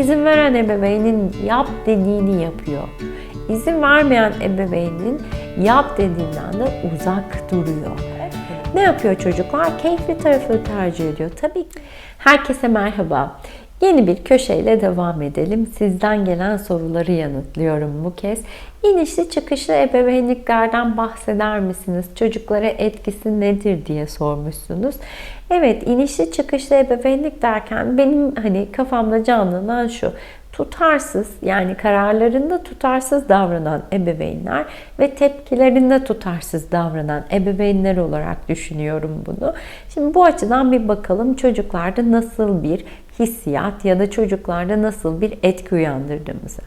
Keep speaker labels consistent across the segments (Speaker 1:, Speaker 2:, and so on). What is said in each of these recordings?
Speaker 1: İzin veren ebeveynin yap dediğini yapıyor. İzin vermeyen ebeveynin yap dediğinden de uzak duruyor. Ne yapıyor çocuklar? Keyifli tarafı tercih ediyor. Tabii ki. Herkese merhaba. Yeni bir köşeyle devam edelim. Sizden gelen soruları yanıtlıyorum bu kez. İnişli çıkışlı ebeveynliklerden bahseder misiniz? Çocuklara etkisi nedir diye sormuşsunuz. Evet, inişli çıkışlı ebeveynlik derken benim hani kafamda canlanan şu tutarsız yani kararlarında tutarsız davranan ebeveynler ve tepkilerinde tutarsız davranan ebeveynler olarak düşünüyorum bunu. Şimdi bu açıdan bir bakalım çocuklarda nasıl bir hissiyat ya da çocuklarda nasıl bir etki uyandırdığımızı.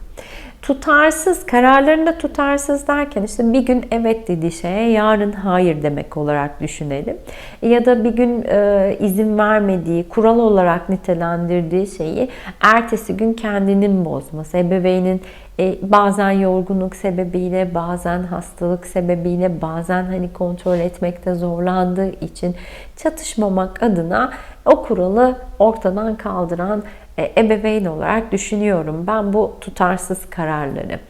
Speaker 1: Tutarsız, kararlarında tutarsız derken işte bir gün evet dediği şeye yarın hayır demek olarak düşünelim. Ya da bir gün e, izin vermediği, kural olarak nitelendirdiği şeyi ertesi gün kendinin bozması, ebeveynin e, bazen yorgunluk sebebiyle, bazen hastalık sebebiyle, bazen hani kontrol etmekte zorlandığı için çatışmamak adına o kuralı ortadan kaldıran e, ebeveyn olarak düşünüyorum ben bu tutarsız kararları.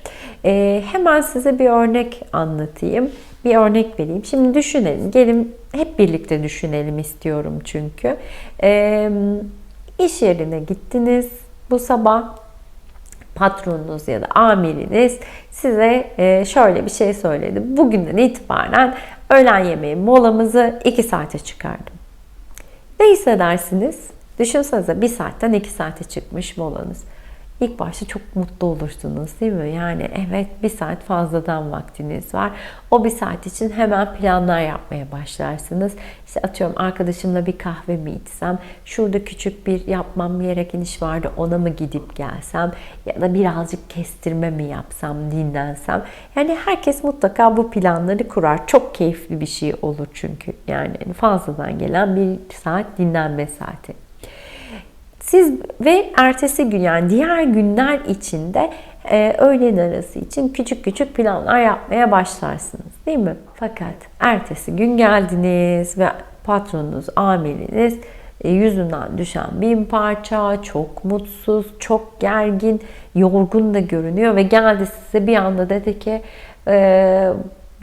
Speaker 1: E, hemen size bir örnek anlatayım. Bir örnek vereyim. Şimdi düşünelim. Gelin hep birlikte düşünelim istiyorum çünkü. E, iş yerine gittiniz bu sabah patronunuz ya da amiriniz size şöyle bir şey söyledi. Bugünden itibaren öğlen yemeği molamızı 2 saate çıkardım. Ne hissedersiniz? Düşünsenize bir saatten iki saate çıkmış molanız. İlk başta çok mutlu olursunuz değil mi? Yani evet bir saat fazladan vaktiniz var. O bir saat için hemen planlar yapmaya başlarsınız. İşte atıyorum arkadaşımla bir kahve mi içsem, şurada küçük bir yapmam gereken iş vardı ona mı gidip gelsem ya da birazcık kestirme mi yapsam, dinlensem. Yani herkes mutlaka bu planları kurar. Çok keyifli bir şey olur çünkü. Yani fazladan gelen bir saat dinlenme saati. Siz ve ertesi gün yani diğer günler içinde e, öğlen arası için küçük küçük planlar yapmaya başlarsınız değil mi? Fakat ertesi gün geldiniz ve patronunuz, amiriniz e, yüzünden düşen bin parça, çok mutsuz, çok gergin, yorgun da görünüyor ve geldi size bir anda dedi ki e,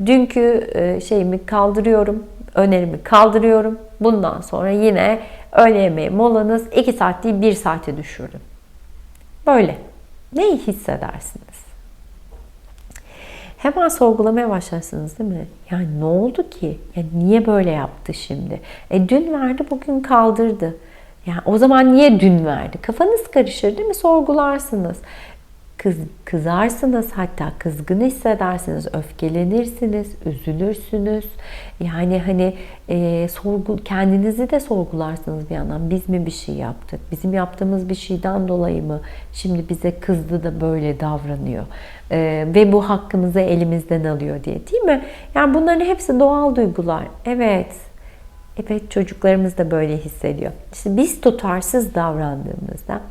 Speaker 1: dünkü e, şeyimi kaldırıyorum, önerimi kaldırıyorum. Bundan sonra yine öğle yemeği molanız 2 saat değil 1 saate düşürdüm. Böyle. Neyi hissedersiniz? Hemen sorgulamaya başlarsınız değil mi? Yani ne oldu ki? Ya niye böyle yaptı şimdi? E dün verdi bugün kaldırdı. Yani o zaman niye dün verdi? Kafanız karışır değil mi? Sorgularsınız kız, kızarsınız hatta kızgın hissedersiniz, öfkelenirsiniz, üzülürsünüz. Yani hani e, sorgu, kendinizi de sorgularsınız bir yandan. Biz mi bir şey yaptık? Bizim yaptığımız bir şeyden dolayı mı şimdi bize kızdı da böyle davranıyor? E, ve bu hakkımızı elimizden alıyor diye değil mi? Yani bunların hepsi doğal duygular. Evet, Evet çocuklarımız da böyle hissediyor. İşte biz tutarsız davrandığımızda,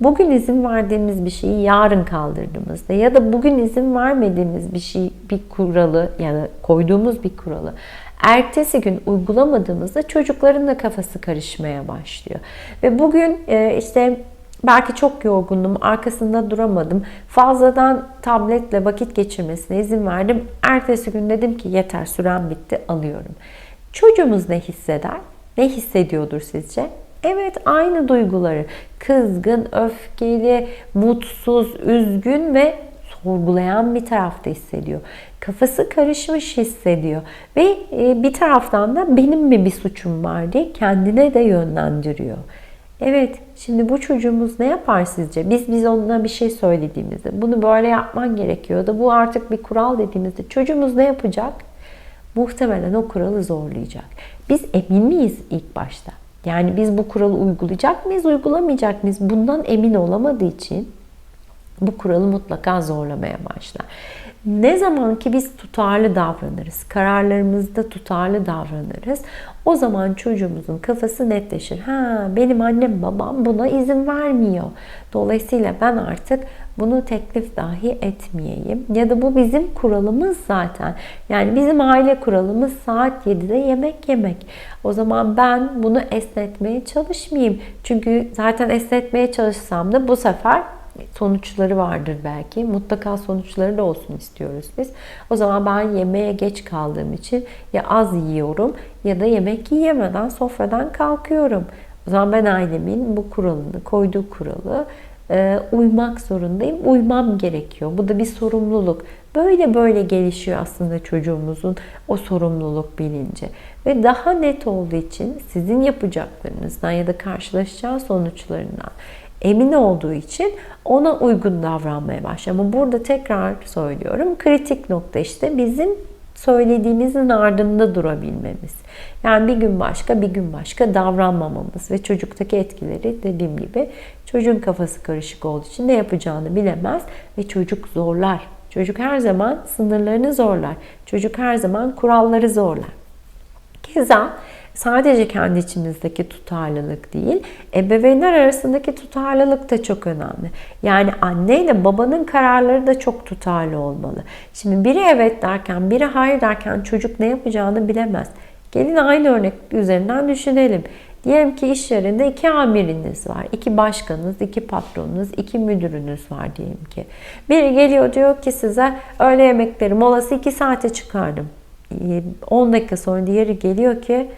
Speaker 1: bugün izin verdiğimiz bir şeyi yarın kaldırdığımızda ya da bugün izin vermediğimiz bir şey, bir kuralı ya da koyduğumuz bir kuralı ertesi gün uygulamadığımızda çocukların da kafası karışmaya başlıyor. Ve bugün e, işte belki çok yorgundum, arkasında duramadım. Fazladan tabletle vakit geçirmesine izin verdim. Ertesi gün dedim ki yeter süren bitti alıyorum. Çocuğumuz ne hisseder? Ne hissediyordur sizce? Evet aynı duyguları. Kızgın, öfkeli, mutsuz, üzgün ve sorgulayan bir tarafta hissediyor. Kafası karışmış hissediyor. Ve e, bir taraftan da benim mi bir suçum var diye kendine de yönlendiriyor. Evet, şimdi bu çocuğumuz ne yapar sizce? Biz biz ona bir şey söylediğimizde, bunu böyle yapman gerekiyor da bu artık bir kural dediğimizde çocuğumuz ne yapacak? Muhtemelen o kuralı zorlayacak. Biz emin miyiz ilk başta? Yani biz bu kuralı uygulayacak mıyız, uygulamayacak mıyız? Bundan emin olamadığı için bu kuralı mutlaka zorlamaya başlar. Ne zaman ki biz tutarlı davranırız, kararlarımızda tutarlı davranırız, o zaman çocuğumuzun kafası netleşir. Ha, benim annem babam buna izin vermiyor. Dolayısıyla ben artık bunu teklif dahi etmeyeyim. Ya da bu bizim kuralımız zaten. Yani bizim aile kuralımız saat 7'de yemek yemek. O zaman ben bunu esnetmeye çalışmayayım. Çünkü zaten esnetmeye çalışsam da bu sefer sonuçları vardır belki. Mutlaka sonuçları da olsun istiyoruz biz. O zaman ben yemeğe geç kaldığım için ya az yiyorum ya da yemek yiyemeden sofradan kalkıyorum. O zaman ben ailemin bu kuralını, koyduğu kuralı e, uymak zorundayım. Uymam gerekiyor. Bu da bir sorumluluk. Böyle böyle gelişiyor aslında çocuğumuzun o sorumluluk bilinci. Ve daha net olduğu için sizin yapacaklarınızdan ya da karşılaşacağı sonuçlarından emin olduğu için ona uygun davranmaya başlıyor. Ama burada tekrar söylüyorum kritik nokta işte bizim söylediğimizin ardında durabilmemiz. Yani bir gün başka bir gün başka davranmamamız ve çocuktaki etkileri dediğim gibi çocuğun kafası karışık olduğu için ne yapacağını bilemez ve çocuk zorlar. Çocuk her zaman sınırlarını zorlar. Çocuk her zaman kuralları zorlar. Keza sadece kendi içimizdeki tutarlılık değil, ebeveynler arasındaki tutarlılık da çok önemli. Yani anne ile babanın kararları da çok tutarlı olmalı. Şimdi biri evet derken, biri hayır derken çocuk ne yapacağını bilemez. Gelin aynı örnek üzerinden düşünelim. Diyelim ki iş yerinde iki amiriniz var, iki başkanınız, iki patronunuz, iki müdürünüz var diyelim ki. Biri geliyor diyor ki size öğle yemekleri molası iki saate çıkardım. 10 dakika sonra diğeri geliyor ki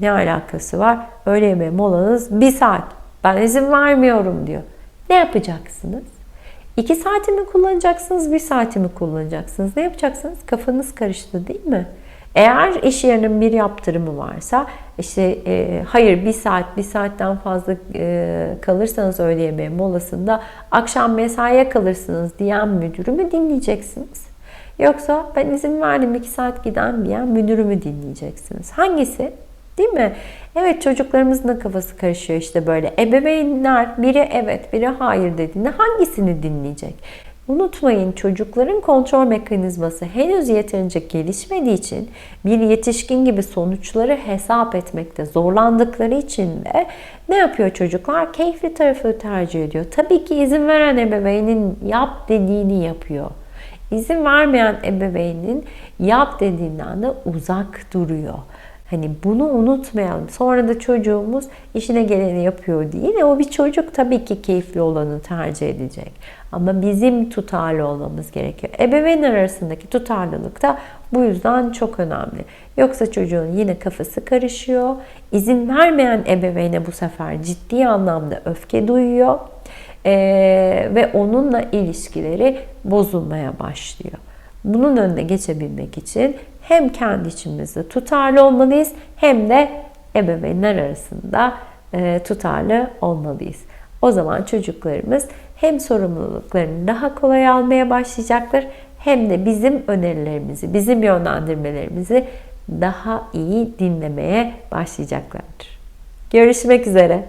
Speaker 1: ne alakası var? Öğle yemeği molanız bir saat. Ben izin vermiyorum diyor. Ne yapacaksınız? İki saati mi kullanacaksınız, bir saati mi kullanacaksınız? Ne yapacaksınız? Kafanız karıştı değil mi? Eğer iş yerinin bir yaptırımı varsa işte e, hayır bir saat bir saatten fazla e, kalırsanız öğle yemeği molasında akşam mesaiye kalırsınız diyen müdürü mü dinleyeceksiniz? Yoksa ben izin verdim iki saat giden diyen müdürü mü dinleyeceksiniz? Hangisi? Değil mi? Evet çocuklarımızın da kafası karışıyor işte böyle. Ebeveynler biri evet biri hayır dediğinde hangisini dinleyecek? Unutmayın çocukların kontrol mekanizması henüz yeterince gelişmediği için bir yetişkin gibi sonuçları hesap etmekte zorlandıkları için de ne yapıyor çocuklar? Keyifli tarafı tercih ediyor. Tabii ki izin veren ebeveynin yap dediğini yapıyor. İzin vermeyen ebeveynin yap dediğinden de uzak duruyor. Hani bunu unutmayalım. Sonra da çocuğumuz işine geleni yapıyor değil. O bir çocuk tabii ki keyifli olanı tercih edecek. Ama bizim tutarlı olmamız gerekiyor. Ebeveynler arasındaki tutarlılık da bu yüzden çok önemli. Yoksa çocuğun yine kafası karışıyor. İzin vermeyen ebeveyne bu sefer ciddi anlamda öfke duyuyor. Ee, ve onunla ilişkileri bozulmaya başlıyor. Bunun önüne geçebilmek için hem kendi içimizde tutarlı olmalıyız hem de ebeveynler arasında e, tutarlı olmalıyız. O zaman çocuklarımız hem sorumluluklarını daha kolay almaya başlayacaklar hem de bizim önerilerimizi, bizim yönlendirmelerimizi daha iyi dinlemeye başlayacaklardır. Görüşmek üzere.